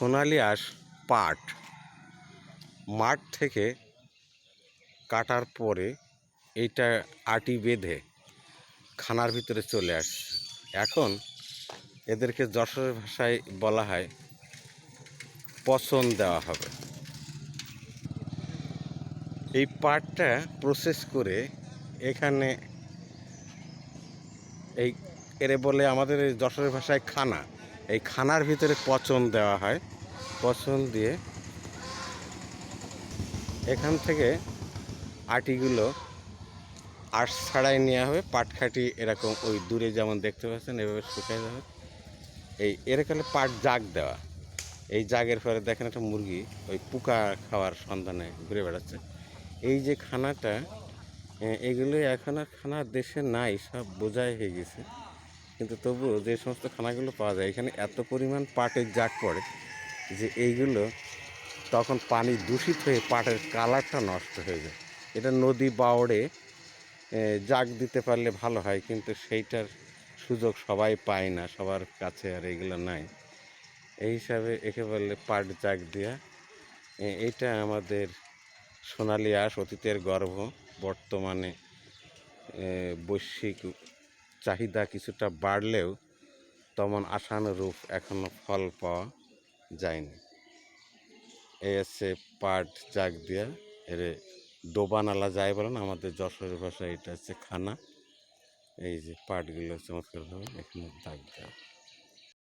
সোনালি আঁশ পাট মাঠ থেকে কাটার পরে এইটা আটি বেঁধে খানার ভিতরে চলে আসছে। এখন এদেরকে যশোরের ভাষায় বলা হয় পচন দেওয়া হবে। এই পাটটা প্রসেস করে এখানে এই এরে বলে আমাদের যশোরের ভাষায় খানা। এই খানার ভিতরে পচন দেওয়া হয়। পচন দিয়ে এখান থেকে আটিগুলো আঁশ ছাড়াই নেওয়া হবে। পাটখাটি এরকম ওই দূরে যেমন দেখতে পাচ্ছেন, এভাবে শুকাই যাবে। এই এরকম পাট জাগ দেওয়া। এই জাগের পরে দেখেন একটা মুরগি ওই পোকা খাওয়ার সন্ধানে ঘুরে বেড়াচ্ছে। এই যে খানাটা এগুলো এখন আর খানা দেশে নাই, সব বোঝাই হয়ে গেছে। কিন্তু তবুও যে সমস্ত খানাগুলো পাওয়া যায় এখানে এত পরিমাণ পাটের জাগ পড়ে যে এইগুলো তখন পানি দূষিত হয়ে পাটের কালারটা নষ্ট হয়ে যায়। এটা নদী বাওড়ে জাগ দিতে পারলে ভালো হয় কিন্তু সেইটার সুযোগ সবাই পায় না সবার কাছে আর এগুলো নাই। এই হিসাবে একে বললে পাট জাগ দেওয়া এ, এইটা আমাদের সোনালি আঁশ অতীতের গর্ভ বর্তমানে বৈশ্বিক চাহিদা কিছুটা বাড়লেও তেমন আশানুরূপ এখনও ফল পাওয়া যায়নি। এই হচ্ছে পাট জাগ দিয়া এর ডোবানালা যায় বলেন, আমাদের যশোর ভাষায় এটা হচ্ছে খানা। এই যে পাটগুলো চমৎকারভাবে এখানে দাগ দেওয়া।